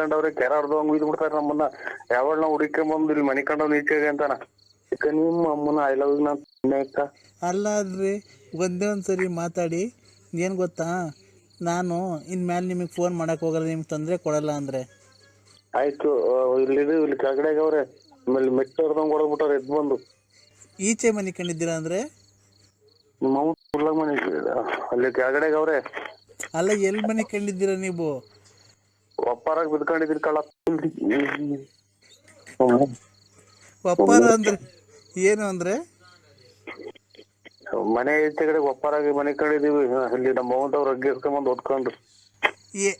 ಕಂಡವ್ರೆ ಕೆರ ಹಂಗ್ ಇದ್ ಬಿಡ್ತಾರ ನಮ್ಮನ್ನ. ಯಾವಾಗ ನಾವು ಹುಡುಕೊಂಬಂದ್ ಇಲ್ಲಿ ಮನಿ ಕಂಡವ್ ನೀಚೆಗೆ ಅಂತಾನ. ಈಗ ನಿಮ್ಮ ಅಮ್ಮನ ಐ ಲವ್ ನಾ ಅಲ್ಲ ಅಲ್ರಿ ಒಂದೇ ಒಂದು ಸರಿ ಮಾತಾಡಿ. ಏನ್ ಗೊತ್ತಾ? ನಾನು ಇನ್ ಇನ್ಮೇಲೆ ನಿಮಗೆ ಫೋನ್ ಮಾಡಕ್ಕೆ ಹೋಗಲ್ಲ ನಿಮ್ಗೆ ತೊಂದ್ರೆ ಕೊಡಲ್ಲ ಅಂದ್ರೆ. ಆಯ್ತು ಆ, ಇಲ್ಲಿ ಇದು, ಇಲ್ಲಿ ಕೆಳಗಡೆ ಅವ್ರೆ. ಆಮೇಲೆ ಮೆಟ್ಟ ಹೊಡ್ದಂಗ್ ಹೊಡೆದ್ಬಿಟ್ಟಾರ ಎದ್ ಬಂದು. ಈಚೆ ಮನಿ ಕಂಡಿದ್ದೀರಾ ಅಂದ್ರೆ? ನಿಮ್ಮ ಅವ್ವ ಉರ್ಲಾಗ್ ಮನೆ ಅಲ್ಲಿ ಕೆಳಗಡೆ ಅವ್ರೆ. ಅಲ್ಲ ಎಲ್ಲಿ ಮನಿ ಕಂಡಿದ್ದೀರಾ ನೀವು? ಒಪ್ಪಾರಾಗ ಬಿದ್ಕೊಂಡಿದ್ರಿ ಕಳ್ಳ ಒಪ್ಪಾರ ಅಂದ್ರೆ ಏನು ಅಂದ್ರೆ? ಮನೆ ಐತೆ ಕಡೆ ಒಪ್ಪಾರಾಗಿ ಮನೆ ಕಡಿದೀವಿ ಅಲ್ಲಿ ನಮ್ಮ ಅವ್ವಂತವ್ರು ಅಗ್ಗಿ ಎಸ್ಕೊಂಬಂದು ಓದ್ಕೊಂಡ್ರು ಏ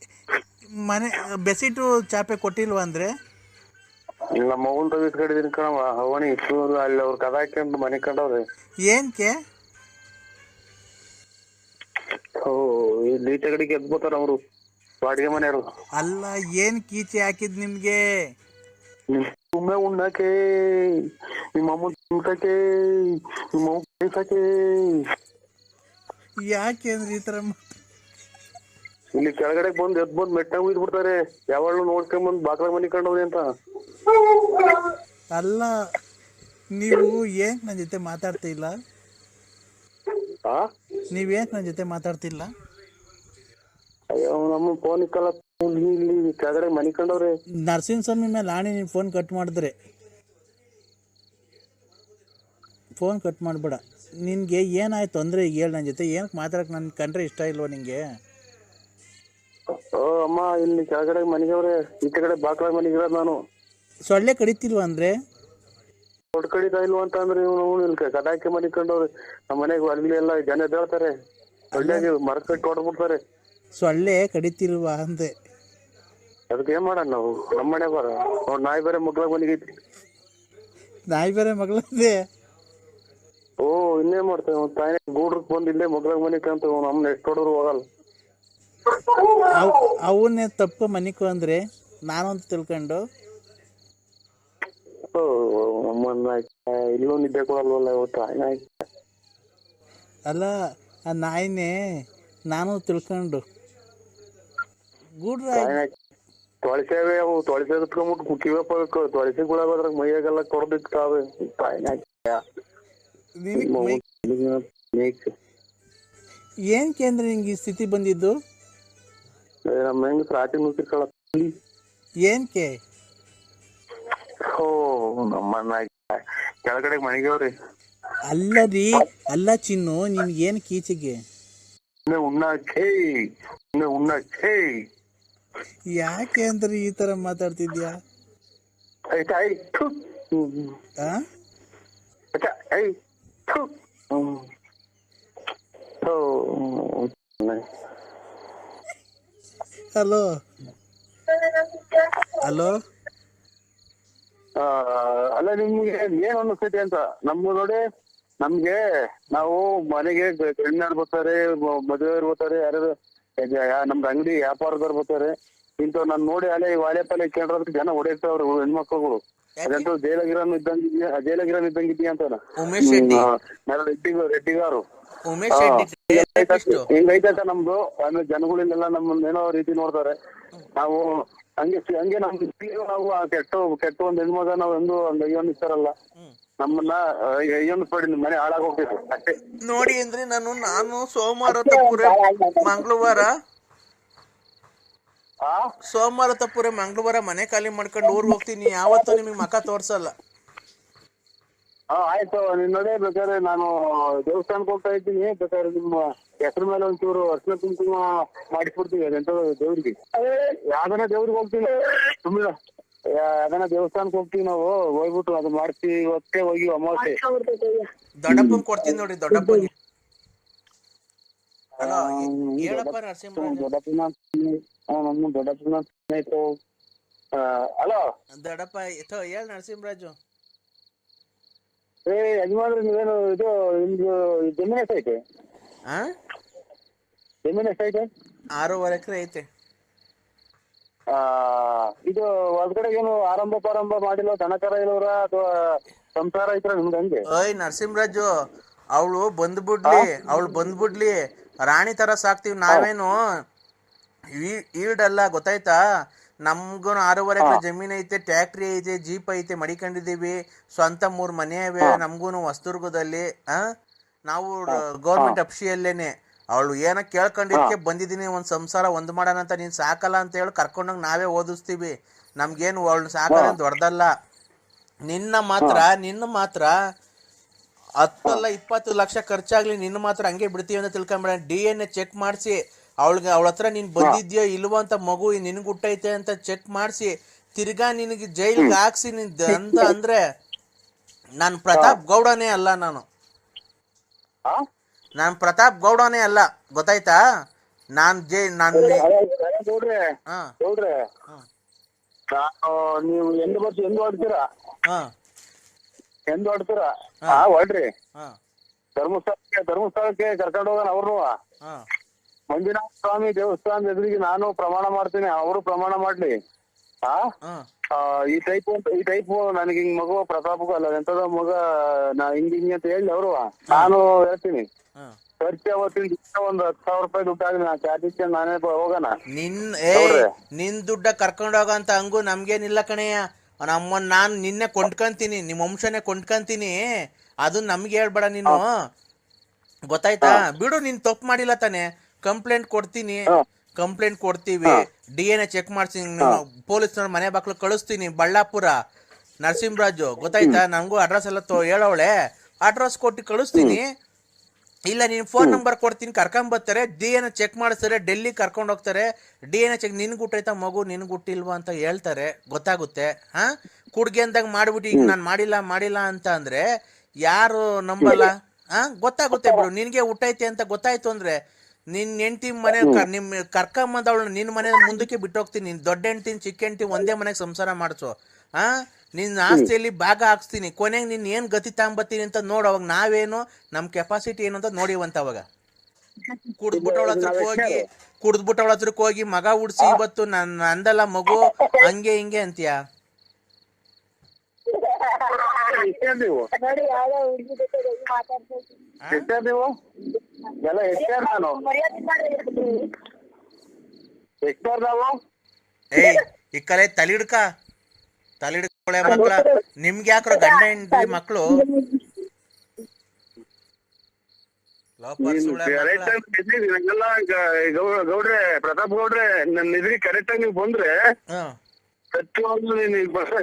ಮನೆ ಬೆಸಿಟು ಚಾಪೆ ಕೊಟ್ಟಿಲ್ವಾ ಅಂದ್ರೆ? ನಮ್ಮ ಅವ್ವನ್ ತಗ ಇಸ್ಕೊಂಡಿದೀನಿ ಕಣವ ಅವನಿ ಇಷ್ಟು ಅಲ್ಲಿ ಅವ್ರ ಕದ ಹಾಕೊಂಡು ಮನೆ ಕಂಡವ್ರೆ ಏನ್ಕೆ? ಓ ಇಲ್ಲಿ ಕಡೆಗೆ ಎದ್ಬೋತಾರ ಅವರು. ಬಾಡಿಗೆ ಮನೆಯವರು ಅಲ್ಲ ಏನ್ ಕೀಚಿ ಹಾಕಿದ್ ನಿಮ್ಗೆ? ನಿಮ್ ಸುಮ್ಮನೆ ಉಣ್ಣಕ್ಕೆ ನಿಮ್ಮ ಅಮ್ಮ ತಿನ್ಸಕ್ಕೆ ನಿಮ್ಮ ಅವ್ವ ಬೇಯ್ಸಕ್ಕೆ. ಯಾಕೆ ಅಂದ್ರೆ ಈ ತರ ಇಲ್ಲಿ ಕೆಳಗಡೆ ಬಂದು ಎದ್ ಬಂದು ಮೆಟ್ಟ ಉಯ್ದು ಬಿಡ್ತಾರೆ ಯಾವಾಗ್ಲೂ ನೋಡ್ಕೊಂಬಂದ್ ಬಾಗ್ಲ ಮನೆ ಕಂಡವ್ರಿ ಅಂತ. ಅಲ್ಲ ನೀವು ಏನ್ ನನ್ನ ಜೊತೆ ಮಾತಾಡ್ತಿಲ್ಲ? ಆ? ನೀವೇನಕ್ಕೆ ನನ್ನ ಜೊತೆ ಮಾತಾಡ್ತಿಲ್ಲ? ಅಯ್ಯೋ ನಮ್ಮ ಫೋನ್ ಇಕ್ಕಲ್ಲ. ಇಲ್ಲಿ ಇಲ್ಲಿ ಕೆಳಗಡೆ ಮನೆ ಕಂಡವ್ರೆ. ನರಸಿಂಹ ಸ್ವಾಮಿ ಮೇಲೆ ಆಣಿ ನೀನು ಫೋನ್ ಕಟ್ ಮಾಡಿದ್ರೆ. ಫೋನ್ ಕಟ್ ಮಾಡಬೇಡ. ನಿನಗೆ ಏನಾಯ್ತು? ಅಂದರೆ ಈಗ ಹೇಳಿ ನನ್ನ ಜೊತೆ. ಏನಕ್ಕೆ ಮಾತಾಡಕ್ಕೆ ನನ್ನ ಕಂಡ್ರೆ ಇಷ್ಟ ಇಲ್ವಾ ನಿನಗೆ ಓ ಅಮ್ಮ ಇಲ್ಲಿ ಕೆಳಗಡೆ ಮನೆಗವ್ರೆ ಈ ಕಡೆ ಬಾಕಲ ಮನೆಗಿರೋದು ನಾನು. ಸೊಳ್ಳೆ ಕಡಿತಿಲ್ವ ಅಂದ್ರೆ? ದೊಡ್ಡ ಕಡಿತಾ ಇಲ್ವಾ ಅಂತ ಅಂದ್ರೆ ಇವನು ಇಲ್ಲಿ ಕಟಾಕಿ ಮನಿಕೊಂಡವ್ರೆ ನಮ್ಮ ಮನೆಗೆ ಅಲ್ಲಿ ಎಲ್ಲ ಜನ ಎದ್ದೇಳ್ತಾರೆ. ಒಳ್ಳೆಗೆ ಮರ ಕಟ್ಟಿ ಹೊಡ್ಬಿಡ್ತಾರೆ ಸೊಳ್ಳೆ ಕಡಿತಿರುವ ಅಂದೆ. ಅದಕ್ಕೆ ಏನ್ ಮಾಡೋಣ ನಾವು? ನಮ್ಮ ಮನೆ ಬರ. ನೋಡ್ ನಾಯಿ ಬೇರೆ ಮಗ್ಳ ಬಂದಿಗೈತಿ ನಾಯಿ ಬೇರೆ ಮಗಳಂದೆ? ಓ ಇನ್ನೇ ಮಾಡ್ತೇವೆ. ಅವ್ನ್ ತಾಯಿ ಗೂಡ್ರಕ್ ಬಂದ್ ಇಲ್ಲೇ ಮಗ್ಳ ಮನೆ ಕಂತ ನಮ್ಮನ್ನ ಎಷ್ಟು ಹೊಡೋರು ಹೋಗಲ್ಲ. ಅವ್ ಅವನ್ನೇ ತಪ್ಪು ಮನಿಕು ಅಂದ್ರೆ ನಾನು ಅಂತ ತಿಳ್ಕೊಂಡು. ಓ ನಮ್ಮನ್ನ ಇಲ್ಲೂ ನಿದ್ದೆ ಕೊಡಲ್ವಲ್ಲ ಇವತ್ತು? ಅಲ್ಲ ಆ ನಾಯಿನೇ ನಾನು ತಿಳ್ಕೊಂಡು. ಗೂಡ್ರ ತೊಳಸೇವೆ ಅವು ತೊಳಸೆ ಕುತ್ಕೊಂಡ್ಬಿಟ್ಟು ಕಿವೆ ಪಕ್ಕ ತೊಳಸೆ ಗುಳಾಗೋದ್ರಾಗ ಮೈಯಾಗೆಲ್ಲ ಕೊಡದಿತ್ತು ಕಾವೆ ಏನಕ್ಕೆ ಅಂದ್ರೆ ನಿಂಗೆ ಈ ಸ್ಥಿತಿ ಬಂದಿದ್ದು? ನಮ್ಮ ಹೆಂಗ್ ರಾಟಿ ನುಗ್ಗಿರ್ಕಳ ಏನಕ್ಕೆ ಓ ನಮ್ಮನ್ನ ಕೆಳಗಡೆ ಮನೆಗವ್ರಿ ಅಲ್ಲ ರೀ ಅಲ್ಲ ಚಿನ್ನು ನಿನ್ಗೆ ಏನು ಕೀಚೆಗೆ? ಉಣ್ಣ ಉಣ್ಣಾಕೆ ಉಣ್ಣ ಉಣ್ಣಾಕೆ ಯಾಕೆ ಅಂದ್ರೆ ಈ ತರ ಮಾತಾಡ್ತಿದ್ಯಾ? ಹಲೋ? ಹಲೋ? ಅಲ್ಲ ನಿಮ್ಗೆ ಏನ್ ಅನ್ನಿಸ್ತೈತಿ ಅಂತ? ನಮ್ಗ ನೋಡಿ ನಮ್ಗೆ ನಾವು ಮನೆಗೆ ಗಣ್ಯರು ಬರ್ತಾರೆ ಮದುವೆ ಇರ್ಬೋತಾರೆ ಬರ್ತಾರೆ ಯಾರು ನಮ್ದು ಅಂಗಡಿ ವ್ಯಾಪಾರದವ್ರು ಬರ್ತಾರೆ. ಇಂಥವ್ ನಾನ್ ನೋಡಿ ಅಲ್ಲೇ ವಾಲೆ ಪಾಲೆ ಕೇಳೋದಕ್ಕೆ ಜನ ಹೊಡೆಯುತ್ತವ್ರು ಹೆಣ್ಮಕ್ಳುಗಳು. ಅದಂತೂ ಜೈಲಗಿರನ್ ಇದ್ದಂಗಿದ್ಯಾ ಜೈಲಗಿರನ್ ಇದ್ದಂಗಿದ್ಯಾ ಅಂತ ಉಮೇಶ್ ಶೆಟ್ಟಿ. ರೆಡ್ಡಿ ರೆಡ್ಡಿಗಾರು. ಉಮೇಶ್ ಶೆಟ್ಟಿ ನಮ್ದು. ಆಮೇಲೆ ಜನಗಳಿಂದೆಲ್ಲ ನಮ್ಮನ್ನ ಏನೋ ರೀತಿ ನೋಡ್ತಾರೆ. ನಾವು ಹಂಗೆ ಹಂಗೆ ನಮ್ದು ಜೀವ ನಾವು ಕೆಟ್ಟ ಕೆಟ್ಟ ಒಂದ್ ಹೆಣ್ಮಗ ನಾವ್ ಎಂದು ಅಯ್ಯೋ ಅಯ್ಯೋನಿಸ್ತಾರಲ್ಲ ನಮ್ಮನ್ನ ಅಯ್ಯೋನಿಸ್ಬೇಡಿ ನಿಮ್ ಮನೆ ಹಾಳಾಗ್ ಹೋಗ್ತೈತೆ ಅಷ್ಟೇ. ನೋಡಿ ಅಂದ್ರೆ ನಾನು ನಾನು ಸೋಮವಾರ ತಪ್ಪುರೆ ಮಂಗಳವಾರ. ಆ? ಸೋಮವಾರ ತಪ್ಪುರೆ ಮಂಗಳವಾರ ಮನೆ ಖಾಲಿ ಮಾಡ್ಕೊಂಡು ಊರ್ ಹೋಗ್ತೀನಿ ಯಾವತ್ತೂ ನಿಮಗೆ ಮಕ ತೋರ್ಸಲ್ಲ. ಹಾ ಆಯ್ತು ನಿನ್ನದೇ ಬೇಕಾದ್ರೆ ನಾನು ದೇವಸ್ಥಾನಕ್ಕೆ ಹೋಗ್ತಾ ಇದ್ದೀನಿ ಬೇಕಾದ್ರೆ ನಿಮ್ಮ ಹೆಸರು ಮೇಲೆ ಒಂಚೂರು ಅರ್ಶಿನ ಕುಂಕುಮ ಮಾಡಿಸ್ಬಿಡ್ತೀವಿ ಅದೆಂತ ದೇವ್ರಿಗೆ. ಯಾವ್ದನ ದೇವ್ರಿಗೆ ಹೋಗ್ತೀನಿ. ಸುಮ್ಮನೆ ಯಾವ್ದನ ದೇವಸ್ಥಾನಕ್ಕೆ ಹೋಗ್ತೀವಿ ನಾವು. ಹೋಗ್ಬಿಟ್ಟು ಅದು ಮಾಡಿಸಿ ಇವತ್ತೇ ಹೋಗಿ ಅಮಾವಾಸ್ಯೆ. ದೊಡ್ಡಪ್ಪನ್ ಕೊಡ್ತೀನಿ ನೋಡಿ ದೊಡ್ಡಪ್ಪನ್ ಹೇಳಪ್ಪ ನರಸಿಂಹರಾಜ ದೊಡ್ಡಪ್ಪನ ನಮ್ಮ ದೊಡ್ಡಪ್ಪನ ಆಯ್ತು ಹಲೋ ದೊಡ್ಡಪ್ಪ ಎತ್ತೋ ಹೇಳ ನರಸಿಂಹರಾಜು. ಏ ಯಜಮಾನ್ರಿ ನೀವೇನು ಇದು ನಿಮ್ದು ಜಮೀನು ಎಷ್ಟೈತೆ ಆ? ಜಮೀನು ಎಷ್ಟೈತೆ ಆರೂವರೆ ಎಕರೆ ಐತೆ. ಆ, ಇದು ಒಳಗಡೆ ಏನು ಆರಂಭ ಪ್ರಾರಂಭ ಮಾಡಿಲ್ಲ ದನಕರ ಇರೋರ ಅಥವಾ ಸಂಸಾರ ಐತ್ರ ನಿಮ್ದು ಹಂಗೆ? ಓಯ್ ನರಸಿಂಹರಾಜು ಅವಳು ಬಂದ್ಬಿಡ್ಲಿ ಅವಳು ಬಂದ್ಬಿಡ್ಲಿ. ರಾಣಿ ತರ ಸಾಕ್ತಿವಿ ನಾವೇನು? ಈ- ಈಲ್ಡ್ ಅಲ್ಲ ಗೊತ್ತಾಯ್ತಾ? ನಮ್ಗೂ ಆರೂವರೆ ಎಕರೆ ಜಮೀನ್ ಐತೆ ಟ್ಯಾಕ್ಟ್ರಿ ಐತೆ ಜೀಪ್ ಐತೆ ಮಡಿಕೊಂಡಿದೀವಿ ಸ್ವಂತ ಮೂರ್ ಮನೆ ಇವೆ ನಮ್ಗೂನು ಹೊಸದುರ್ಗದಲ್ಲಿ ಆ? ನಾವು ಗೌರ್ಮೆಂಟ್ ಅಫ್ಸಿಯಲ್ಲೇನೆ ಅವಳು ಏನೋ ಕೇಳ್ಕೊಂಡಿದ್ಕೆ ಬಂದಿದ್ದೀನಿ ಒಂದ್ ಸಂಸಾರ ಒಂದ್ ಮಾಡೋಣ ಅಂತ ನೀನ್ ಸಾಕಲ್ಲ ಅಂತ ಹೇಳಿ ಕರ್ಕೊಂಡೋಗಿ ನಾವೇ ಓದಿಸ್ತೀವಿ. ನಮ್ಗೇನು ಅವಳು ಸಾಕಲ್ಲ ದೊಡ್ಡದಲ್ಲ. ನಿನ್ನ ಮಾತ್ರ ನಿನ್ನ ಮಾತ್ರ ಹತ್ತಲ್ಲ ಇಪ್ಪತ್ತು ಲಕ್ಷ ಖರ್ಚಾಗ್ಲಿ ನಿನ್ನ ಮಾತ್ರ ಹಂಗೆ ಬಿಡ್ತೀವಿ ಅಂತ ತಿಳ್ಕೊಂಬೇಡ. ಡಿ ಎನ್ ಎ ಚೆಕ್ ಮಾಡಿಸಿ. ಅವಳಿಗೆ ಅವಳ ಹತ್ರ ನೀನ್ ಬಂದಿದ್ಯೋ ಇಲ್ವೋ ಅಂತ ಮಗು ನಿನ್ಗೆ ಹುಟ್ಟೈತೆ ಅಂತ ಚೆಕ್ ಮಾಡಿಸಿ. ತಿರ್ಗಾ ನಿನಗೆ ಜೈಲಿಗೆ ಹಾಕ್ಸಿ ನಿನ್ ಅಂತ ಅಂದ್ರೆ ನಾನು ಪ್ರತಾಪ್ ಗೌಡನೇ ಅಲ್ಲ ನಾನು? ನಾನು ಪ್ರತಾಪ್ ಗೌಡನೇ ಅಲ್ಲ ಗೊತ್ತಾಯ್ತಾ? ನಾನ್ ಜೈ ನಾನ್ ಅದೇ ಹಾ. ನಾನು ನೀವು ಎಂದು ಬರ್ತೀವಿ ಎಂದು ಹೊಡ್ತೀರಾ ಹಾ. ಎಂದು ಹೊಡ್ತೀರಾ ಹಾ. ಹೊಡ್ರಿ ಹಾ. ಧರ್ಮಸ್ಥಳಕ್ಕೆ ಧರ್ಮಸ್ಥಳಕ್ಕೆ ಕರ್ಕೊಂಡು ಹೋಗೋಣ ಅವ್ರು ಹಾ. ಮಂಜುನಾಥ ಸ್ವಾಮಿ ದೇವಸ್ಥಾನದ ಎದುರಿಗೆ ನಾನು ಪ್ರಮಾಣ ಮಾಡ್ತೀನಿ ಅವರು ಪ್ರಮಾಣ ಮಾಡ್ಲಿ. ಆ? ಹಾ. ಆ, ಈ ಟೈಪ್ ಈ ಟೈಪ್ ನನಗೆ ಹಿಂಗ್ ಮಗು ಪ್ರತಾಪಗೂ ಅಲ್ಲ ಎಂತದ ಮಗ ನಾ ಹಿಂಗ್ ಹಿಂಗ್ ಅಂತ ಹೇಳಿ ಅವರು ನಾನು ಹೇಳ್ತೀನಿ. ಖರ್ಚು ಅವತ್ತಿನ ದಿವ್ಸ ಒಂದ್ ಹತ್ತು ಸಾವಿರ ರೂಪಾಯಿ ದುಡ್ಡು ಆಗಲಿ ನಾ ಚಾರ್ಜ್ ಇಸ್ಕೊಂಡು ನಾನೇ ಬ- ಹೋಗೋಣ. ನಿನ್ ಏ ನಿನ್ ದುಡ್ಡ ಕರ್ಕೊಂಡು ಹೋಗಂತ ಹಂಗು ನಮ್ಗೇನಿಲ್ಲ ಕಣಯ್ಯ ನಮ್ಮ ನಾನ್ ನಿನ್ನೆ ಕೊಂಡ್ಕಂತೀನಿ ನಿಮ್ ವಂಶನೇ ಕೊಂಡ್ಕಂತೀನಿ. ಅದು ನಮ್ಗೆ ಹೇಳ್ಬೇಡ ನೀನು. ಗೊತ್ತಾಯ್ತಾ? ಬಿಡು ನೀನ್ ತಪ್ಪು ಮಾಡಿಲ್ಲ ತಾನೆ. ಕಂಪ್ಲೇಂಟ್ ಕೊಡ್ತೀನಿ. ಕಂಪ್ಲೇಂಟ್ ಕೊಡ್ತೀವಿ. ಡಿ ಎನ್ ಎ ಚೆಕ್ ಮಾಡ್ತೀನಿ. ಪೊಲೀಸ್ನವ್ರ ಮನೆ ಬಾಕ್ಲು ಕಳಿಸ್ತೀನಿ ಬಳ್ಳಾಪುರ. ನರಸಿಂಹರಾಜು. ಗೊತ್ತಾಯ್ತಾ? ನಂಗೂ ಅಡ್ರೆಸ್ ಎಲ್ಲ ತೋ ಹೇಳವಳೆ. ಅಡ್ರೆಸ್ ಕೊಟ್ಟು ಕಳಿಸ್ತೀನಿ. ಇಲ್ಲ ನೀನು ಫೋನ್ ನಂಬರ್ ಕೊಡ್ತೀನಿ ಕರ್ಕೊಂಡ್ ಬರ್ತಾರೆ. ಡಿ ಎನ್ ಚೆಕ್ ಮಾಡಿಸ್ತಾರೆ ಡೆಲ್ಲಿ ಕರ್ಕೊಂಡು ಹೋಗ್ತಾರೆ. ಡಿ ಎನ್ ಚೆಕ್ ನಿನ್ ಗುಟ್ಟೈತಾ ಮಗು ನಿನ್ ಗುಟ್ಟಿಲ್ವಾ ಅಂತ ಹೇಳ್ತಾರೆ. ಗೊತ್ತಾಗುತ್ತೆ. ಹಾ? ಕುಡ್ಗೆ ಅಂದಾಗ ಮಾಡ್ಬಿಟ್ಟು ಈಗ ನಾನು ಮಾಡಿಲ್ಲ ಮಾಡಿಲ್ಲ ಅಂತ ಅಂದ್ರೆ ಯಾರು ನಂಬಲ್ಲ? ಹಾ? ಗೊತ್ತಾಗುತ್ತೆ ಬಿಡು. ನಿನ್ಗೆ ಹುಟ್ಟೈತೆ ಅಂತ ಗೊತ್ತಾಯ್ತು ಅಂದ್ರೆ ನಿನ್ ಹೆಂಡತಿ ಮನೆ ನಿಮ್ ಕರ್ಕೊಂಬಂದವಳು ನಿನ್ ಮನೆ ಮುಂದಕ್ಕೆ ಬಿಟ್ಟೋಗ್ತೀನಿ. ನಿನ್ ದೊಡ್ಡ ಹೆಂಡತಿ ಚಿಕ್ಕ ಹೆಂಡ್ತಿ ಒಂದೇ ಮನೆಗೆ ಸಂಸಾರ ಮಾಡಿಸು. ಹಾ? ನಿನ್ನ ಆಸ್ತಿಯಲ್ಲಿ ಭಾಗ ಹಾಕ್ಸ್ತೀನಿ. ಕೊನೆಗೆ ನಿನ್ನ ಏನ್ ಗತಿ ತಗೊಂಬತ್ತೀನಿ ಅಂತ ನೋಡು ಅವಾಗ ನಾವೇನು ನಮ್ ಕೆಪಾಸಿಟಿ ಏನು ಅಂತ ನೋಡಿವಂತ ಅವಾಗ. ಕುಡ್ದ್ಬಿಟ್ಟವಳ ಹತ್ರಕ್ಕೆ ಹೋಗಿ ಕುಡ್ದ್ಬಿಟ್ಟವಳ ಹತ್ರಕ್ಕೆ ಹೋಗಿ ಮಗ ಉಡ್ಸಿ ಇವತ್ತು ನನ್ ಅಂದಲ್ಲ ಮಗು ಹಂಗೆ ಹಿಂಗೆ ಅಂತೀಯ? ಎಷ್ಟೇ ನೀವು? ನೋಡಿ ಯಾವ್ದೋ ಹುಡುಗಿ ಜೊತೆ ಹೋಗಿ ಮಾತಾಡ್ಬೇಕು ಎಷ್ಟೇ ನೀವು? ಎಲ್ಲ ಎಷ್ಟೇ ನಾನು? ಮರ್ಯಾದೆ ಮಾಡಿ ಎಷ್ಟೇ ನಾವು? ಏಯ್ ಈ ಕಲೆ ತಲಿಡ್ಕ ತಲಿಡ್ಕೊಳೆ ಮಕ್ಕಳ ನಿಮ್ಗೆ ಯಾಕ್ರ ಗಂಡ ಹೆಂಡ್ತಿ ಮಕ್ಕಳು ಗೌಡ್ರೆ ಪ್ರತಾಪ್ ಗೌಡ್ರೆ ನನ್ನ ಇದ್ರಿ ಕರೆಕ್ಟ್ ಆಗಿ ನೀವು ಬಂದ್ರೆ ಸತ್ಯವಾಗ್ಲೂ ನೀನು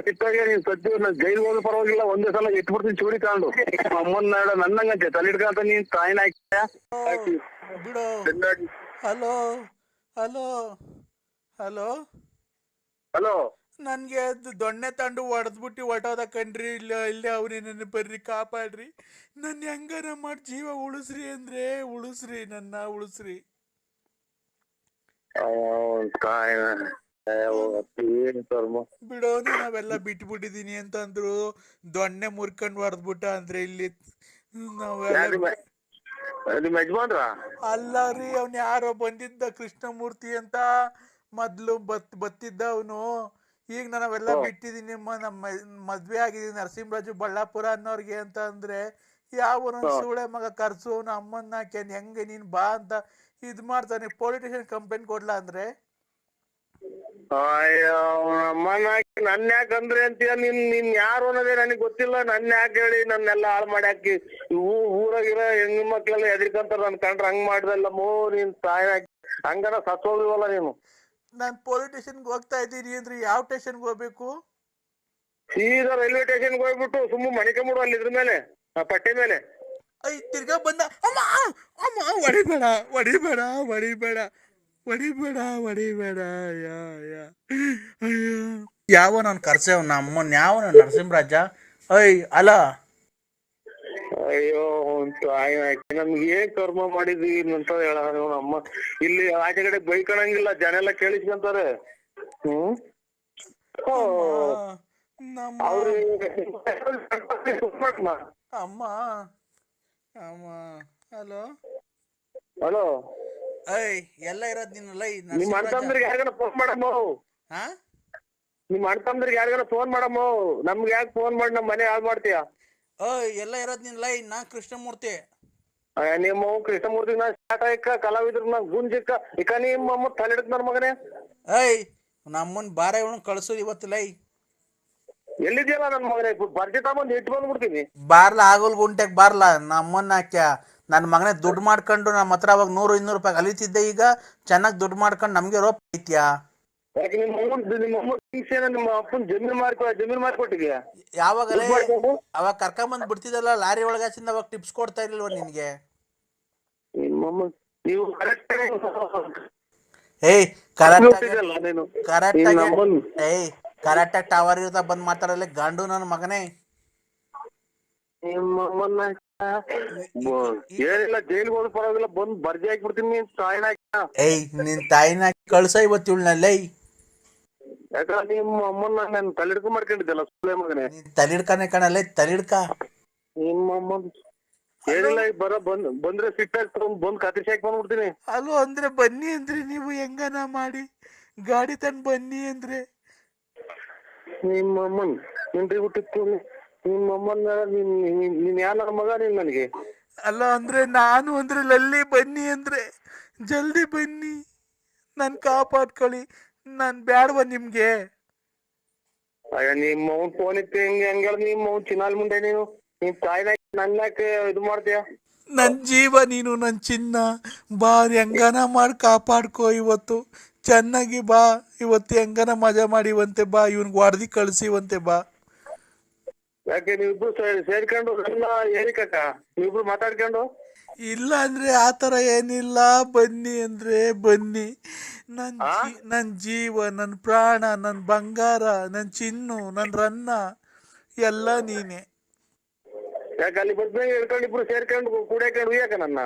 ಸಿಕ್ಕಾಗೆ ನೀನ್ ಸತ್ಯ ನನ್ ಜೈಲ್ ಹೋದ್ರು ಪರವಾಗಿಲ್ಲ ಒಂದೇ ಸಲ ಇಟ್ಬಿಡ್ತೀನಿ ಚೂರಿ ತಗೊಂಡು. ಅಮ್ಮನ್ ನಾಡ ನನ್ನಂಗಂತೆ. ತಲೆಡ್ಕಂತ ನೀನ್ ತಾಯಿನ ಬಿಡು. Hello hello hello. ಹಲೋ. ನನ್ಗೆ ಅದು ದೊಣ್ಣೆ ತಂಡು ಹೊಡೆದ್ಬಿಟ್ಟು ಹೊಟ್ಟೋದ ಕಣ್ರಿ ಇಲ್ಲ ಇಲ್ಲೇ ಅವ್ರಿ ನನ್ನ ಬರ್ರಿ ಕಾಪಾಡ್ರಿ. ನನ್ನ ಹೆಂಗಾರ ಮಾಡಿ ಜೀವ ಉಳಿಸ್ರಿ ಅಂದ್ರೆ ಉಳಿಸ್ರಿ ನನ್ನ ಉಳಿಸ್ರಿ. ಬಿಡೋನು ಕರ್ಮ ಬಿಡೋ ನಾವೆಲ್ಲ ಬಿಟ್ಬಿಟ್ಟಿದೀನಿ ಅಂತ ಅಂದ್ರು ದೊಣ್ಣೆ ಮುರ್ಕೊಂಡು ಹೊಡೆದ್ಬಿಟ್ಟ ಅಂದ್ರೆ ಇಲ್ಲಿ ನಾವೆಲ್ಲ ಅಲ್ಲ ರೀ ಅವ್ನ ಯಾರೋ ಬಂದಿದ್ದ ಕೃಷ್ಣಮೂರ್ತಿ ಅಂತ ಮೊದ್ಲು ಬತ್ ಬತ್ತಿದ್ದ ಅವನು. ಈಗ ನಾನು ಅವೆಲ್ಲ ಬಿಟ್ಟಿದೀನಿ ನಿಮ್ಮ ನಮ್ಮ ಮದ್ವೆ ಆಗಿದೀನಿ ನರಸಿಂಹರಾಜು ಬಳ್ಳಾಪುರ ಅನ್ನೋರ್ಗೆ ಅಂತ ಅಂದ್ರೆ ಯಾವ ಸೂಳೆ ಮಗ ಕರ್ಸು ಅವ್ನ ಅಮ್ಮನ್ನ ಹಾಕ್ಯಾನ್ ಹೆಂಗೆ ನೀನ್ ಬಾ ಅಂತ ಇದ್ ಮಾಡ್ತಾನೆ ಪೊಲಿಟಿಷಿಯನ್ ಕಂಪ್ಲೇಂಟ್ ಕೊಡ್ಲಾ ಅಂದ್ರೆ? ಅಯ್ಯೋ ಅಮ್ಮನ ನನ್ನ ಯಾಕೆ ಅಂದ್ರೆ ಅಂತೀಯ ನಿನ್ ನಿನ್ ಯಾರು ಅನ್ನೋದೇ ನನಗೆ ಗೊತ್ತಿಲ್ಲ ನನ್ನ ಯಾಕೆ ಹೇಳಿ ನನ್ನೆಲ್ಲ ಹಾಳ್ ಮಾಡಿ ಹಾಕಿ ಊರಾಗಿರ ಹೆಣ್ಣು ಮಕ್ಳೆಲ್ಲ ಎದ್ರಿಕಂತಾರ ನನ್ ಕಂಡ್ರ ಹಂಗ್ ಮಾಡ್ದಲ್ಲ ಮೋ ನೀನ್ ತಾಯಿ ಹಾಕಿ ಹಂಗನ ಸತ್ತೋಗಿವಲ್ಲ ನೀನು. ನಾನ್ ಪೊಲೀಸ್ ಸ್ಟೇಷನ್ಗೆ ಹೋಗ್ತಾ ಇದ್ದೀನಿ ಅಂದ್ರೆ ಯಾವ ಸ್ಟೇಷನ್ಗೆ ಹೋಗ್ಬೇಕು? ಸೀದಾ ರೈಲ್ವೆ ಸ್ಟೇಷನ್ಗೆ ಹೋಗ್ಬಿಟ್ಟು ಸುಮ್ಮ ಮಣಿಕೊಂಬಿಡು ಅಲ್ಲಿ ಇದ್ರ ಮೇಲೆ ಆ ಪಟ್ಟೆ ಮೇಲೆ. ಐ ತಿರ್ಗಾ ಬಂದ ಅಮ್ಮ ಅಮ್ಮ ಹೊಡಿಬೇಡ ಹೊಡಿಬೇಡ ಹೊಡಿಬೇಡ ಹೊಡಿಬೇಡ ಹೊಡಿಬೇಡ ಯಾ ಯಾ ಅಯ್ಯೋ. ಯಾವ ನಾನು ಕರ್ಸೇವ್ ನಮ್ಮ ಯಾವ ನರಸಿಂಹರಾಜ. ಐ ಅಲ್ಲ ಅಯ್ಯೋ ನಮ್ಗೆ ಏನ್ ಕರ್ಮ ಮಾಡಿದ್ವಿ ಅಂತ ಹೇಳ ನಮ್ಮ ಇಲ್ಲಿ ಆಚೆ ಕಡೆ ಬೈಕಣಂಗಿಲ್ಲ ಜನ ಎಲ್ಲ ಕೇಳಿಸ್ಕೊಂತಾರೆ. ಹ್ಮ್? ನಮ್ಮ ಅಮ್ಮ ಅಮ್ಮ ಹಲೋ? ಹಲೋ? ಐ ಎಲ್ಲ ಇರೋದ್ ನೀನು ಲೈ ನಿಮ್ ಅಣ್ಣ ಯಾರಿಗಾನ ಫೋನ್ ಮಾಡಮ್ಮ ಹಾ ನಿಮ್ ಅಣ್ತಂದ್ರಿಗೆ ಯಾರಿಗಾರ ಫೋನ್ ಮಾಡಮ್ಮ ನಮ್ಗೆ ಯಾಕೆ ಫೋನ್ ಮಾಡಿ ನಮ್ ಮನೆ ಹಾಳು ಮಾಡ್ತೀಯ? ಎಲ್ಲ ಇರೋದ್ ನಿನ್ ಲೈ ನಾ ಕೃಷ್ಣಮೂರ್ತಿ. ನಿಮ್ಮ ಕೃಷ್ಣಮೂರ್ತಿ ನಾ ಸ್ಟಾರ್ಟ್ ಆಯ್ಕ ಕಲಾವಿದ್ರ ನಾ ಗುಂಜಿಕ್ಕ ಇಕ ನಿಮ್ಮ ಅಮ್ಮ ಹಿಡಿದ್ ನನ್ ಮಗನೇ. ಐ ನಮ್ಮನ್ ಬಾರ ಇವನು ಕಳ್ಸೋದು ಇವತ್ತು ಲೈ. ಎಲ್ಲಿದ್ಯಲ್ಲ ನನ್ ಮಗನೇ? ಬರ್ತಿ ತಗೊಂಡ್ ಇಟ್ಟು ಬಂದ್ಬಿಡ್ತೀನಿ. ಬಾರ್ಲ ಆಗಲ್ ಗುಂಟೆಗ್ ಬಾರ್ಲ ನಮ್ಮನ್ನ ಹಾಕ್ಯ ನನ್ನ ಮಗನೇ ದುಡ್ಡು ಮಾಡ್ಕೊಂಡು ನಮ್ಮ ಹತ್ರ ಅವಾಗ ನೂರು ಇನ್ನೂರು ರೂಪಾಯಿ ಕಲಿತಿದ್ದೆ ಈಗ ಚೆನ್ನಾಗಿ ದುಡ್ಡು ಮಾಡ್ಕೊಂಡು ನಮ್ಗೆ ರೋಪ್ ಐತ್ಯಾ? ಯಾಕೆ ನಿಮ್ಮ ಅಮ್ಮನ್ ನಿಮ್ಮ ಅಮ್ಮ ಹಿಂಸೆನ ನಿಮ್ಮ ಅಪ್ಪನ್ ಜಮೀನು ಮಾರ್ಕೊ ಜಮೀನು ಮಾರ್ಕೊಟ್ಟಿದ್ಯಾ? ಯಾವಾಗಲೇ ದುಡ್ಡ್ ಮಾಡ್ಕೊಂಡು? ಅವಾಗ ಕರ್ಕೊಂಬಂದ್ ಬಿಡ್ತಿದಲ್ಲ ಲಾರಿ ಒಳಗ ಅವಾಗ ಟಿಪ್ಸ್ ಕೊಡ್ತಾ ಇರ್ಲಿಲ್ವ ನಿನ್ಗೆ? ನೀವು ಕರೆಕ್ಟ್ ಏಯ್ ಕರೆಕ್ಟ್ ಕರೆಕ್ಟ್ ಏಯ್ ಕರೆಕ್ಟ್ ಆಗಿ ಟವರ್ ಇರ್ತಾ ಬಂದ್ ಮಾತಾಡಲ್ಲ ಗಂಡು ನನ್ನ ಮಗನೇ. ಏನಿಲ್ಲ ಜೈಲಿಗೆ ಹೋದ್ ಪರವಾಗಿಲ್ಲ ಬಂದ್ ಬರ್ಜಿ ಹಾಕ್ಬಿಡ್ತೀನಿ ನೀನ್ ತಾಯಿನ ಏಯ್ ನಿನ್ ತಾಯಿನ ಕಳ್ಸ ಇವತ್ತು ಯಾಕಂದ್ರೆ ನಿಮ್ಮ ಅಮ್ಮನ್ನ ನಾನು ತಲೆಡ್ಕೊಂಡ್ ಮಾಡ್ಕೊಂಡಿದ್ದಲ್ಲ ಸುಳ್ಳೆ ಮಗನೇ. ನೀನ್ ತಲಿಡ್ಕನೆ ಕಣಲ್ಲ ತಲಿಡ್ಕ. ನಿಮ್ಮ ಅಮ್ಮನ್ ಏನಿಲ್ಲ ಈಗ ಬರ ಬಂದ್ ಬಂದ್ರೆ ಸಿಟ್ಟಾಗಿ ತಗೊಂಡ್ ಬಂದ್ ಕತ್ತಿಸಿ ಹಾಕಿ ಬಂದ್ಬಿಡ್ತೀನಿ ಅಲ್ಲೋ ಅಂದ್ರೆ ಬನ್ನಿ ಅಂದ್ರೆ ನೀವು ಹೆಂಗನ ಮಾಡಿ? ಗಾಡಿ ತಂದ್ ಬನ್ನಿ ಅಂದ್ರೆ. ನಿಮ್ಮ ಅಮ್ಮನ್ ನಿನ್ರಿ ಹುಟ್ಟಿತ್ತು ನಿಮ್ಮ ಅಮ್ಮನ್ ನಿನ್ ನೀನ್- ನೀನ್ ಯಾರ ಮಗ ನೀನ್ ನನಗೆ? ಅಲ್ಲ ಅಂದ್ರೆ ನಾನು ಅಂದ್ರೆ ಲಲ್ಲಿ ಬನ್ನಿ ಅಂದ್ರೆ ಜಲ್ದಿ ಬನ್ನಿ. ನನ್ ಕಾಪಾಡ್ಕೊಳ್ಳಿ. ನಾನ್ ಬ್ಯಾಡ್ವ ನಿಮ್ಗೆ? ಅಯ್ಯ ನಿಮ್ಮ ಅವ್ನ್ ಫೋನ್ ಇತ್ತು ಹೆಂಗ ಹೆಂಗ ನಿಮ್ಮ ಅವ್ನ್ ಚಿನ್ನಾಲ್ ಮುಂದೆ ನೀನು? ನೀ ತಾಯಿನ ನನ್ನ ಯಾಕೆ ಇದು ಮಾಡ್ತೀಯ? ನನ್ ಜೀವ ನೀನು ನನ್ ಚಿನ್ನ. ಬಾ ಹೆಂಗನ ಮಾಡಿ ಕಾಪಾಡ್ಕೋ ಇವತ್ತು. ಚೆನ್ನಾಗಿ ಬಾ. ಇವತ್ತು ಹೆಂಗನ ಮಜಾ ಮಾಡಿವಂತೆ ಬಾ. ಇವನ್ಗೆ ಹೊಡೆದಿ ಕಳ್ಸಿವಂತೆ ಬಾ. ಯಾಕೆ ನೀವಿಬ್ರು ಸೇ- ಸೇರ್ಕೊಂಡು ನನ್ನ ಏರಿಕಕ್ಕ? ನೀವಿಬ್ರು ಮಾತಾಡ್ಕೊಂಡು? ಇಲ್ಲ ಅಂದ್ರೆ ಆ ಥರ ಏನಿಲ್ಲ. ಬನ್ನಿ ಅಂದ್ರೆ ಬನ್ನಿ. ನನ್ ನನ್ ಜೀವ ನನ್ ಪ್ರಾಣ ನನ್ ಬಂಗಾರ ನನ್ ಚಿನ್ನು ನನ್ ರನ್ನ ಎಲ್ಲ ನೀನೆ. ಯಾಕೆ ಅಲ್ಲಿ ಹಿಡ್ಕೊಂಡು ಇಬ್ರು ಸೇರ್ಕೊಂಡು ಕೂಡ ನನ್ನ?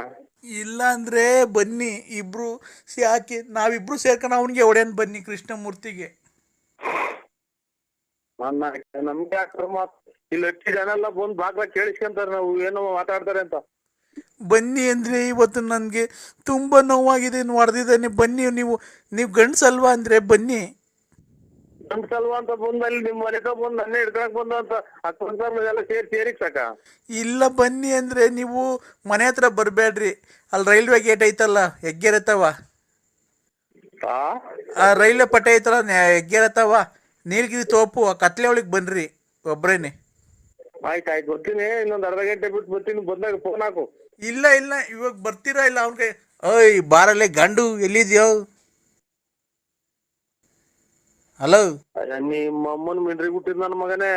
ಇಲ್ಲ ಅಂದ್ರೆ ಬನ್ನಿ ಇಬ್ರು ಯಾಕೆ ನಾವಿಬ್ರು ಸೇರ್ಕೊಂಡು ಅವನಿಗೆ ಒಡೆಯನ್ ಬನ್ನಿ ಕೃಷ್ಣಮೂರ್ತಿಗೆ. ನನ್ನ ನಮ್ಗೆ ಯಾಕೆ ಇಲ್ಲಿ ಹೆಚ್ಚು ಜನ ಎಲ್ಲ ಬಂದ್ ಬಾಗ್ಲ ಕೇಳಿಸ್ಕೊಂತಾರೆ ನಾವು ಏನೋ ಮಾತಾಡ್ತಾರೆ ಅಂತ. ಬನ್ನಿ ಅಂದ್ರೆ ಇವತ್ತು ನನಗೆ ತುಂಬಾ ನೋವಾಗಿದೆ ಹೊಡೆದಿದ್ದಾನೆ ಬನ್ನಿ ನೀವು ನೀವು ಗಂಡ್ಸಲ್ವಾ ಅಂದ್ರೆ ಬನ್ನಿ. ಅಂತ ಬಂದಲ್ಲಿ ಅಲ್ಲಿ ನಿಮ್ಮ ಮನೆಗ ಬಂದ್ ನನ್ನೇ ಹಿಡ್ಕೊಳಕ್ ಬಂದ ಅಂತ ಅಕ್ಕ ಎಲ್ಲ ಸೇರಿ ಸೇರಿಕ್ ಸಾಕ. ಇಲ್ಲ ಬನ್ನಿ ಅಂದ್ರೆ ನೀವು ಮನೆ ಹತ್ರ ಬರಬೇಡ್ರಿ. ಅಲ್ಲಿ ರೈಲ್ವೆ ಗೇಟ್ ಐತಲ್ಲ ಹೆಗ್ಗೆರತ್ತವ ಆ? ಆ ರೈಲ್ವೆ ಪಟ್ಟ ಐತಲ್ಲ ಹೆಗ್ಗೆರತವ. ಹೆಗ್ಗೆರತ್ತವ ನೀಲಗಿರಿ ತೋಪು ಆ ಕತ್ಲೆ ಒಳಗೆ ಬನ್ರಿ ಒಬ್ರೇನೆ. ಆಯ್ತು ಆಯ್ತು ಬರ್ತೀನಿ. ಇನ್ನೊಂದು ಅರ್ಧ ಗಂಟೆ ಬಿಟ್ಟು ಬರ್ತೀನಿ. ಬಂದಾಗ ಫೋನ್ ಹಾಕು. ಇಲ್ಲ ಇಲ್ಲ ಇವಾಗ ಬರ್ತೀರಾ ಇಲ್ಲ? ಅವ್ನಿಗೆ ಓಯ್ ಬಾರಲ್ಲೇ ಗಂಡು ಎಲ್ಲಿದ್ಯೋ? ಹಲೋ? ನಿಮ್ಮ ಅಮ್ಮನ ಮಿಂಡ್ರಿ ಹುಟ್ಟಿದ್ ನನ್ನ ಮಗನೇ.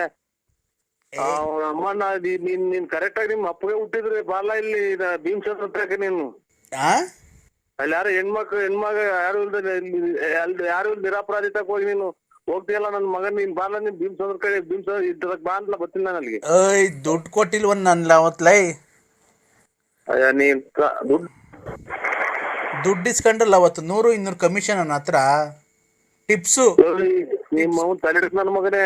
ಅವ್ನ ಅಮ್ಮನ ನೀ- ನೀನ್ ನೀನ್ ಕರೆಕ್ಟ್ ಆಗಿ ನಿಮ್ಮ ಅಪ್ಪಗೆ ಹುಟ್ಟಿದ್ರಿ ಬಾಲ ಇಲ್ಲಿ ಭೀಮಚಂದ್ರ ಹತ್ರಕ್ಕೆ ನೀನು? ಆ? ಅಲ್ಲಿ ಯಾರು ಹೆಣ್ಮಕ್ಳು ಹೆಣ್ಮಗ ಯಾರು ಇಲ್ದೆ ಅಲ್ಲಿ ಯಾರು ಇಲ್ದ ನಿರಾಪರಾಧಿ ತಕ ಹೋಗಿ ನೀನು ಹೋಗ್ತೀಯಲ್ಲ ನನ್ನ ಮಗನ್ ನೀನ್ ಬಾಲ ನೀನ್ ಭೀಮಸಂದ್ರ ಕಡೆ ಭೀಮಸಂದ್ರ ಇದ್ರಕ್ ಬಾ ಅಂತ ಬರ್ತೀನಿ ನಾನು ಅಲ್ಲಿಗೆ ದುಡ್ಡು ಕೊಟ್ಟಿಲ್ವ ನನ್ನ ಅವತ್ಲೈ? ನೀನ್ ದುಡ್ಡು ದುಡ್ಡು ಇಸ್ಕೊಂಡ್ರಲ್ಲ ಅವತ್ತು. ನೂರು ಇನ್ನೂರು ಕಮಿಷನ್ ನನ್ನ ಹತ್ರ. ಟಿಪ್ಸು ನಿಮ್ಮ ಅವನ್ ತಲೆ ನನ್ನ ಮಗನೇ.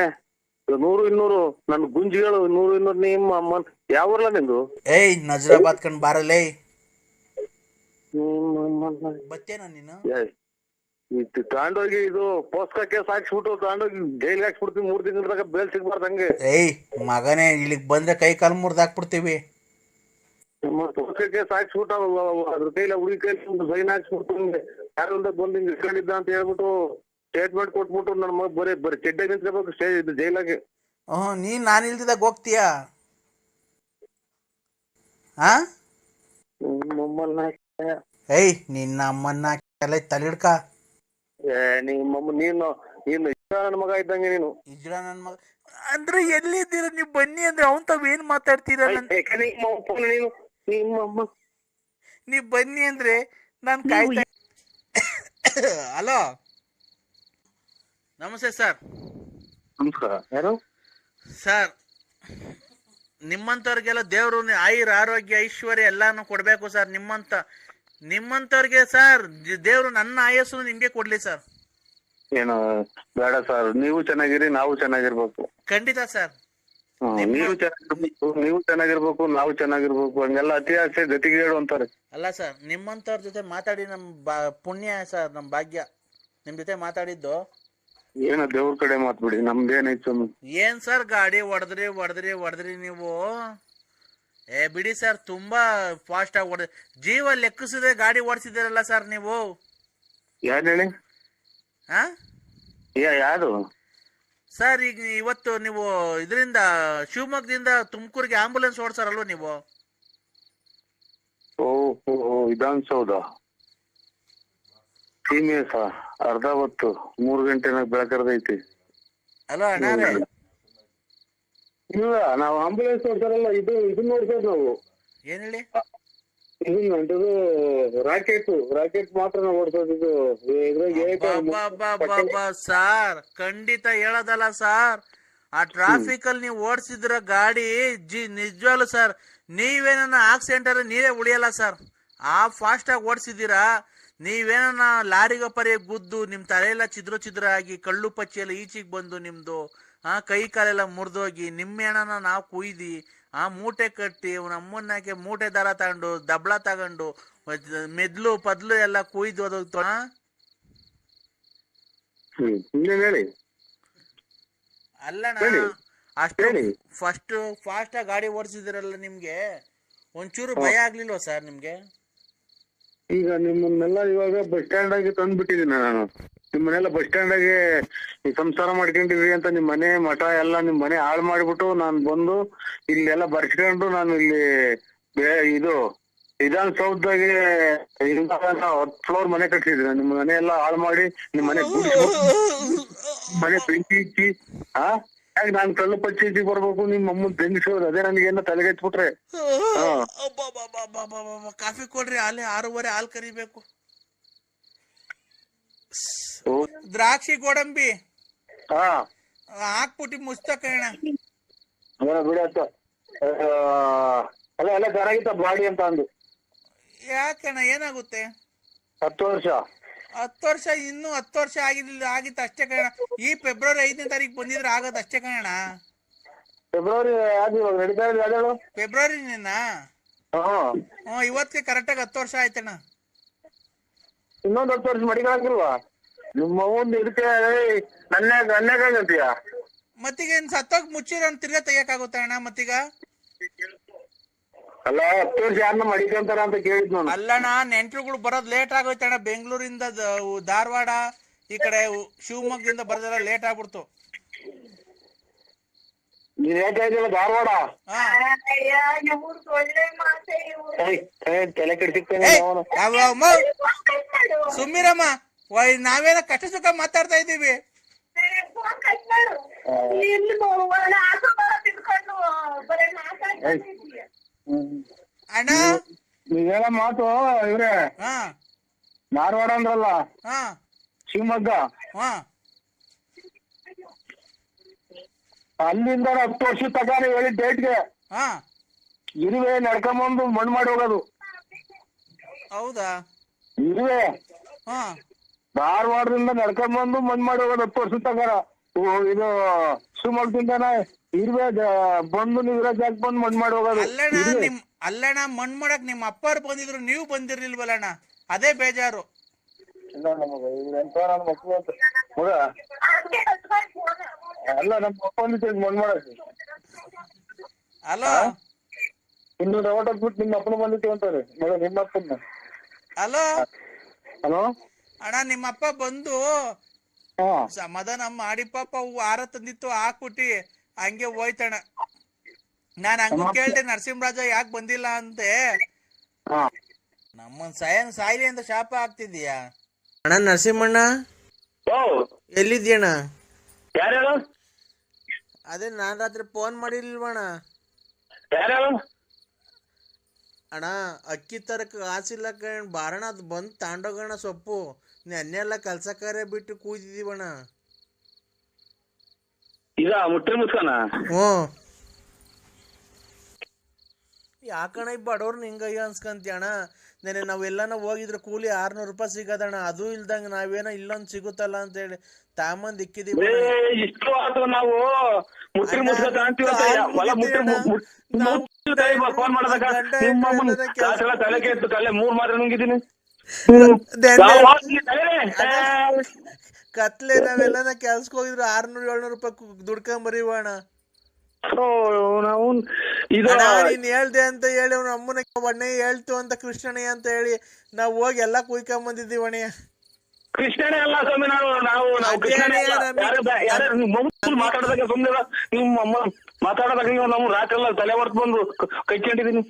ನೂರು ಇನ್ನೂರು. ನನ್ನ ಗುಂಜಿಗಳು ನೂರು ಇನ್ನೂರು ನಿಮ್ಮ ಅಮ್ಮನ್. ಯಾವ ಊರ್ಲ ನಿಂದು? ಏಯ್ ನಜರಾಬಾದ್ ಕಂಡ್ ಬಾರಲೇ ಬತ್ತೇನ ನೀನು? ತಗೊಂಡೋಗಿ ಇದು ಪೋಸ್ಕ ಕೇಸ್ ಹಾಕ್ಸ್ಬಿಟ್ಟು ತಗೊಂಡೋಗಿ ಜೈಲ್ಗೆ ಹಾಕ್ಸ್ಬಿಡ್ತೀವಿ ಮೂರ್ ತಿಂಗಳ ಬೇಲ್ ಸಿಗ್ಬಾರ್ದಂಗೆ ಏಯ್ ಮಗನೇ ಇಲ್ಲಿಗೆ ಬಂದ್ರೆ ಕೈ ಕಾಲು ಮುರ್ದು ಹಾಕ್ಬಿಡ್ತೀವಿ. ಹಾಕ್ಸ್ಬಿಟ್ಟು ಅವ- ಅವ- ಅದ್ರ ಕೈಲ ಹುಡುಗಿ ಕೈಲಿ ಒಂದು ಸೈನ್ ಹಾಕ್ಸ್ಬಿಟ್ಟು ಯಾರು ಇಲ್ದ ಬಂದು ಹಿಂಗ್ ಇಟ್ಕೊಂಡಿದ್ದ ಅಂತ ಹೇಳ್ಬಿಟ್ಟು ಸ್ಟೇಟ್ಮೆಂಟ್ ಕೊಟ್ಬಿಟ್ಟು ನನ್ನ ಮಗ ಬರೀ ಬರೀ ಚೆಡ್ಡೆ ನಿಂತ್ಕೋಬೇಕು ಸ್ಟೇ ಇದು ಜೈಲಾಗೆ. ಹ್ಮ್ ನೀನ್ ನಾನು ಇಲ್ದಿದಾಗ ಹೋಗ್ತೀಯಾ? ಹಾ? ನಮ್ಮನ್ನ ಏಯ್ ನಿನ್ನ ಅಮ್ಮನ್ನ ಎಲ್ಲ ತಲಿಡ್ಕ ಏ ನಿಮ್ಮಮ್ಮ ನೀನು ನೀನು ಇಷ್ಟ ನನ್ನ ಮಗ ಇದ್ದಂಗೆ ನೀನು. ಇಜ್ರ ನನ್ನ ಮಗ. ಅಂದ್ರೆ ಎಲ್ಲಿದ್ದೀರ ನೀವು ಬನ್ನಿ ಅಂದ್ರೆ ಅವನ್ ತಾವ್ ಏನ್ ಮಾತಾಡ್ತೀರ ನನ್ ಏಕೆ ನಿಮ್ಮ ಅಪ್ಪನ ನೀನು? ನಿಮ್ಮಮ್ಮ ನೀವ್ ಬನ್ನಿ ಅಂದ್ರೆ ನಾನ್ ಕಾಯ್ತಾ ಹಲೋ. ನಮಸ್ತೆ ಸರ್. ನಮಸ್ಕಾರ. ಯಾರು? ಸರ್ ನಿಮ್ಮಂತವ್ರಿಗೆಲ್ಲ ದೇವರು ಆಯುರ್ ಆರೋಗ್ಯ ಐಶ್ವರ್ಯ ಎಲ್ಲಾನು ಕೊಡ್ಬೇಕು ಸರ್. ನಿಮ್ಮಂತ ನಿಮ್ಮಂತವ್ರಿಗೆ ಸರ್ ದೇವ್ರು ನನ್ನ ಆಯಸ್ಸು ನಿಮ್ಗೆ ಕೊಡ್ಲಿ ಸರ್. ಏನು ಬೇಡ ಸರ್. ನೀವು ಚೆನ್ನಾಗಿರಿ ನಾವು ಚೆನ್ನಾಗಿರ್ಬೇಕು. ಖಂಡಿತ ಸರ್. ನೀವು ಚೆನ್ನಾಗಿರ್ಬೇಕು ನೀವು ಚೆನ್ನಾಗಿರ್ಬೇಕು ನಾವು ಚೆನ್ನಾಗಿರ್ಬೇಕು ಹಂಗೆಲ್ಲ ಅತಿ ಆಸೆ ಗತಿಗೇಡು ಅಂತಾರೆ. ಅಲ್ಲ ಸರ್ ನಿಮ್ಮಂತವ್ರ ಜೊತೆ ಮಾತಾಡಿ ನಮ್ ಬಾ ಪುಣ್ಯ ಸರ್ ನಮ್ ಭಾಗ್ಯ. ನಿಮ್ ಜೊತೆ ಮಾತಾಡಿದ್ದು. ಏನೋ ದೇವ್ರ ಕಡೆ ಮಾತ್ಬಿಡಿ ನಮ್ದು ಸ್ವಾಮಿ ಏನ್ ಸರ್ ಗಾಡಿ ಹೊಡೆದ್ರಿ ಹೊಡೆದ್ರಿ ಹೊಡೆದ್ರಿ ನೀವು? ಏ ಬಿಡಿ ಸರ್ ತುಂಬಾ ಫಾಸ್ಟ್ ಆಗಿ ಹೊಡೆದ್ ಜೀವ ಲೆಕ್ಕಿಸದೆ ಗಾಡಿ ಓಡಿಸಿದಿರಲ್ಲ ಸರ್ ನೀವು? ಯಾರು ಹೇಳಿ? ಹಾ? ಯಾ ಯಾವುದು? ಸರ್ ಈಗ ಇವತ್ತು ನೀವು ಇದರಿಂದ ಶಿವಮೊಗ್ಗದಿಂದ ತುಮಕೂರಿಗೆ ಆಂಬುಲೆನ್ಸ್ ಓಡಿಸಾರಲ್ವ ನೀವು? ಓ ಓ ಓ, ವಿಧಾನಸೌಧ. ಸೀಮೆಸ ಅರ್ಧ ಹೊತ್ತು ಮೂರು ಗಂಟೆನಾಗ ಬೆಳಕರ್ದೈತಿ ಅಲ್ಲ ಅಣ್ಣಾರೇ ಇಲ್ಲ ನಾವು ಆಂಬುಲೆನ್ಸ್ ಓಡ್ತಾರಲ್ಲ ಇದು ಇದು ನೋಡ್ಬೋದು ನಾವು. ಏನ್ ಹೇಳಿ? ಇದನ್ನ ಇದು ರಾಕೆಟ್ ರಾಕೆಟ್ ಮಾತ್ರ ನಾವು ಓಡಿಸೋದು ಸಾರ್. ಖಂಡಿತ ಹೇಳೋದಲ್ಲ ಸರ್. ಆ ಟ್ರಾಫಿಕ್ ಅಲ್ಲಿ ನೀವು ಓಡಿಸಿದ್ರ ಗಾಡಿ ಜಿ ನಿಜವಾಗ್ಲು ಸರ್ ನೀವೇನ ಆಕ್ಸಿಡೆಂಟ್ ಅಲ್ಲಿ ನೀವೇ ಉಳಿಯಲ್ಲ ಸರ್. ಆ ಫಾಸ್ಟ್ ಆಗಿ ಓಡಿಸಿದೀರಾ ನೀವೇನ ಲಾರಿಗೆ ಪರಿ ಗುದ್ದು ನಿಮ್ ತಲೆಯೆಲ್ಲ ಚಿದ್ರ ಚಿದ್ರ ಆಗಿ ಕಳ್ಳು ಪಚ್ಚಿ ಎಲ್ಲ ಈಚೆಗೆ ಬಂದು ನಿಮ್ದು ಆ ಕೈ ಕಾಲೆಲ್ಲ ಮುರಿದೋಗಿ ನಿಮ್ಮೇನ ನಾವು ಕುಯ್ದಿ ಆ ಮೂಟೆ ಕಟ್ಟಿ ಅವ್ನ ಅಮ್ಮನ್ನಾಕೆ ಮೂಟೆ ದಾರ ತಗೊಂಡು ದಬ್ಳ ತಗೊಂಡು ಮೆದ್ಲು ಪದ್ಲು ಎಲ್ಲ ಕುಯ್ದು ಹೇಳಿ? ಅಲ್ಲಣ್ಣ. ಅಷ್ಟು. ಫಸ್ಟ್ ಫಾಸ್ಟ್ ಆಗಿ ಗಾಡಿ ಓಡಿಸಿದಿರಲ್ಲ ನಿಮ್ಗೆ? ಒಂಚೂರು ಭಯ ಆಗ್ಲಿಲ್ವಾ ಸರ್ ನಿಮ್ಗೆ? ಈಗ ನಿಮ್ಮನ್ನೆಲ್ಲ ಇವಾಗ ಬಸ್ ಸ್ಟ್ಯಾಂಡ್ ಆಗಿ ತಂದ್ಬಿಟ್ಟಿದ್ದೀನಿ ನಾನು. ನಿಮ್ಮನ್ನೆಲ್ಲ ಬಸ್ ಸ್ಟ್ಯಾಂಡ್ ಆಗಿ ಈ ಸಂಸಾರ ಮಾಡ್ಕೊಂಡಿರಿ ಅಂತ ನಿಮ್ ಮನೆ ಮಠ ಎಲ್ಲ ನಿಮ್ ಮನೆ ಹಾಳು ಮಾಡ್ಬಿಟ್ಟು ನಾನ್ ಬಂದು ಇಲ್ಲೆಲ್ಲ ಬರ್ಸ್ಕೊಂಡು ನಾನು ಇಲ್ಲಿ ಬೇ- ಇದು ವಿಧಾನಸೌಧದಾಗೆ ಹತ್ತು ಫ್ಲೋರ್ ಮನೆ ಕಟ್ಟಿದ್ರೆ ನಿಮ್ ಮನೆ ಎಲ್ಲ ಹಾಳು ಮಾಡಿ ನಿಮ್ ಮನೆ ಮನೆ ಬೆಂಕಿ ಇಕ್ಕಿ, ಆ ಯಾಕೆ ನಾನ್ ಕಳ್ಳು ಇಚ್ಚಿ ಬರ್ಬೇಕು ನಿಮ್ ಅಮ್ಮನ್ ಬೆಂಗಿಸೋದು ಅದೇ ನನಗೇನ ಏನೋ. ಅಬ್ಬಬ್ಬಬ್ಬಬ್ಬಬ್ಬಬ್ಬ. ಕಾಫಿ ಕೊಡ್ರಿ ಅಲ್ಲಿ ಆರೂವರೆ ಹಾಲು ಕರಿಬೇಕು ದ್ರಾಕ್ಷಿ ಗೋಡಂಬಿ. ಹಾ. ಹಾಕ್ಬಿಟ್ಟು ಅವರ ಬಿಡತ್ತ ಅಲ್ಲ ಎಲ್ಲ ಚೆನ್ನಾಗಿತ್ತ ಬಾಡಿ ಅಂತ ಅಂದು. ಯಾಕಣ ಏನಾಗುತ್ತೆ? ಹತ್ತು ವರ್ಷ. ಹತ್ತು ವರ್ಷ ಇನ್ನು ಹತ್ತು ವರ್ಷ ಆಗಿರ್ಲಿಲ್ಲ ಆಗಿತ್ತು ಅಷ್ಟೇ ಕಣ ಈ ಫೆಬ್ರವರಿ ಐದನೇ ತಾರೀಕು ಬಂದಿದ್ರೆ ಆಗೋದು ಅಷ್ಟೇ ಕಣ ಫೆಬ್ರವರಿ ಯಾವ್ದು ಇವಾಗ ನಡೀತಾ ಇದೆ ಯಾವ್ದು ಫೆಬ್ರವರಿ ನಿನ್ನ ಹಾ. ಹ್ಞೂ ಇವತ್ತಿಗೆ ಕರೆಕ್ಟಾಗಿ ಹತ್ತು ವರ್ಷ ಆಯ್ತಣ್ಣ. ಇನ್ನೊಂದು ಹತ್ತು ವರ್ಷ ಮಡಿಗಳಾಗಿಲ್ವಾ ನಿಮ್ಮ ಒಂದು ಇದಕ್ಕೆ ನನ್ನೇ ನನ್ನೇಗಂತೀಯ ಮತ್ತೀಗ ಏನ್ ಸತ್ತೋಗ್ ಮುಚ್ಚಿರೋ ತಿರ್ಗಾ ತೆಗಿಯಕ್ಕಾಗುತ್ತಾ ಅಣ್ಣ ಮತ್ತೀಗ? ಅಲ್ಲ ಹತ್ತು ವರ್ಷ ಯಾರನ್ನ ಮಡಿಕಂತಾರ ಅಂತ ಕೇಳಿದ್ ನಾನು. ಅಲ್ಲಣ್ಣ ನೆಂಟ್ರುಗಳು ಬರೋದ್ ಲೇಟ್ ಆಗೋಯ್ತಣ್ಣ ಬೆಂಗಳೂರಿಂದ ಧಾರವಾಡ ಈ ಕಡೆ ಶಿವಮೊಗ್ಗದಿಂದ ಬರೋದೆಲ್ಲ ಲೇಟ್ ಆಗ್ಬಿಡ್ತು. ನೀನ್ ಯಾಕೆ ಹೇಳಿಲ್ಲ ಧಾರವಾಡ? ತಲೆ ಕೆಡ್ಸಿಕ್ತೇನೆ ಸುಮ್ಮಿರಮ್ಮ. ವಯ್ ನಾವೇನ ಕಷ್ಟ ಸುಖ ಮಾತಾಡ್ತಾ ಇದ್ದೀವಿ. ಫೋನ್ ಕಟ್ ಮಾಡು. ಇಲ್ಲಿ ಒಳ್ಳೆ ಆಟೋ ಬರ ತಿಳ್ಕೊಂಡು ಬರೀ ಮಾತಾಡ್ಕೊಂಡಿದ್ದೀಯ. ಅಣ್ಣ? ನೀವ್ ಮಾತು ಇವ್ರೆ. ಹಾ. ಧಾರವಾಡ ಅಂದ್ರಲ್ಲ? ಹಾ. ಶಿವಮೊಗ್ಗ? ಹಾ. ಅಲ್ಲಿಂದ ಹತ್ತು ವರ್ಷ ತಗ ನೀವು ಹೇಳಿದ ಡೇಟ್ಗೆ ಹಾ. ಇರುವೆ ನಡ್ಕೊಂಬಂದು ಮಣ್ಣು ಮಾಡಿ ಹೋಗೋದು. ಹೌದಾ? ಇರುವೆ. ಹಾ ನಡ್ಕೊಂಡ್ ಬಂದು ಮಣ್ಣು ಮಾಡಿ ಹೋಗೋದು ಹತ್ತು ವರ್ಷ ತಗಾರ ಇದು ಶಿವಮೊಗ್ಗದಿಂದನ ಇರುವೆ ಬಂದು ನೀವು ಇರೋ ಜಾಗ ಬಂದು ಮಣ್ಣು ಮಾಡಿ ಹೋಗೋದು. ಅಲ್ಲಣ್ಣ ಮಣ್ಣು ನಿಮ್ ಅಲ್ಲಣ್ಣ ಮಣ್ ಮಾಡಕ್ ನಿಮ್ಮ ಅಪ್ಪರು ಬಂದಿದ್ರು ನೀವು ಬಂದಿರ್ಲಿಲ್ವಲ್ಲಣ್ಣ? ಅದೇ ಬೇಜಾರು. ಇಲ್ಲ ನಮಗ ಎಂತ ನನ್ನ ಮಕ್ಳು ಅಂತ. ಫೋನ್ ಅಲ್ಲ ನಮ್ಮ ಅಪ್ಪ ಬಂದಿತ್ತು ಮಣ್ಣು ಮಾಡಕ್ಕೆ ಅಲೋ ಇನ್ನು ರವಟ ಬಿಟ್ಟು ನಿಮ್ಮ ಅಪ್ಪನ ಬಂದಿತ್ತು ಅಂತಾರೆ ಮಗ ನಿಮ್ಮ ಅಪ್ಪನ ಅಲೋ ಹಲೋ? ಅಣ್ಣ ನಿಮ್ಮಪ್ಪ ಬಂದು ಹಾ. ಸಮಾಧಾನ ಮಾಡಿ ಪಾಪ ಅವು ಆರ ತಂದಿತ್ತು ಹಾಕ್ಬಿಟ್ಟಿ ಹಂಗೆ ಹೋಯ್ತಣ್ಣ. ನಾನ್ ಹಂಗ ಕೇಳ್ದೆ ನರಸಿಂಹರಾಜ ಯಾಕೆ ಬಂದಿಲ್ಲ ಅಂತೆ ನಮ್ಮನ್ ಸಾಯನ್ ಸಾಯ್ಲಿ ಅಂತ ಶಾಪ ಆಗ್ತಿದ್ಯಾ ಅಣ್ಣ ನರಸಿಂಹಣ್ಣ? ಎಲ್ಲಿದ್ಯಣ್ಣ ಯಾರ್ಯಾರು? ಅದೇ ನಾನ್ ರಾತ್ರಿ ಫೋನ್ ಮಾಡಿಲ್ವಣ ಯಾರ್ಯಾರು? ಅಣ್ಣ ಅಕ್ಕಿ ತರಕ ಕಾಸಿಲ್ಲ ಕಣ್ ಬಾರಣ ಅದು ಬಂದ್ ತಾಂಡೋಗಣ ಸೊಪ್ಪು. ನೆನ್ನೆಲ್ಲ ಕೆಲ್ಸ ಕಾರ್ಯ ಬಿಟ್ಟು ಕೂತಿದೀವಣ್ಣ. ಇದ ಮುಟ್ಟಿ ಮುಸ್ಕನ ಹ್ಞೂ. ಯಾಕಣ ಈ ಬಡವ್ರನ್ನ ಹಿಂಗಯ್ಯ ಅನ್ಸ್ಕಂತೀಯಣ್ಣ? ನೆನೆ ನಾವೆಲ್ಲನ ಹೋಗಿದ್ರೆ ಕೂಲಿ ಆರ್ನೂರು ರೂಪಾಯಿ ಸಿಗದಣ್ಣ. ಅದು ಇಲ್ದಂಗ ನಾವೇನೋ ಇಲ್ಲೊಂದ್ ಸಿಗುತ್ತಲ್ಲ ಅಂತೇಳಿ ತಾಮಂದ್ ಇಕ್ಕಿದೀವಿ ಏ ಇಷ್ಟು ಆತು ನಾವು ಮುಟ್ಟಿ ಅಣ್ಣ, ಮುಸ್ಕ ತಾಂತೀವಿ ಅಂತ ಹೇಳಿ ಹೊಲ ಮುಟ್ಟಿ ಮುಗಿತೀವಿ ಫೋನ್ ಮಾಡಿದಾಗ ನಿಮ್ಮ ಅಮ್ಮನ ಕಾಸೆಲ್ಲ ತಲೆ ಕೆತ್ತು ತಲೆ ಮೂರ್ ಮಾತ್ರ ನುಂಗಿದ್ದೀನಿ ಕತ್ಲೆ ನಾವೆಲ್ಲ ಕೆಲ್ಸಕ್ಕೆ ಹೋಗಿದ್ರು ಆರ್ನೂರ್ ಏಳ್ನೂರ್ ರೂಪಾಯಿ ದುಡ್ಕೊಂಡ್ ಬರೀವಣ ನಾವು ನೀನ್ ಹೇಳ್ದೆ ಅಂತ ಹೇಳಿ ಅವ್ನ ಅಮ್ಮನ ಒಣ್ಣೆ ಹೇಳ್ತು ಅಂತ ಕೃಷ್ಣಣ್ಣ ಅಂತ ಹೇಳಿ ನಾವ್ ಹೋಗಿ ಎಲ್ಲಾ ಕುಯ್ಕೊಂಡ್ ಬಂದಿದ್ದೀವಿ ಅಣ್ಣೆ. ಕೃಷ್ಣನೇ ಅಲ್ಲ ಸ್ವಾಮಿ ನಾವು ನಾವು ನಾವು ಕೃಷ್ಣನೇ ಮಾತಾಡಿದಾಗ ಸುಮ್ಮನೆ ನಿಮ್ಮ ಅಮ್ಮ ಮಾತಾಡಿದಾಗ ನೀವು ನಾವು ರಾತ್ರಿ ಎಲ್ಲ ತಲೆ ಹೊರತು ಬಂದು ಕೈ ಕೈಕೊಂಡಿದೀನಿ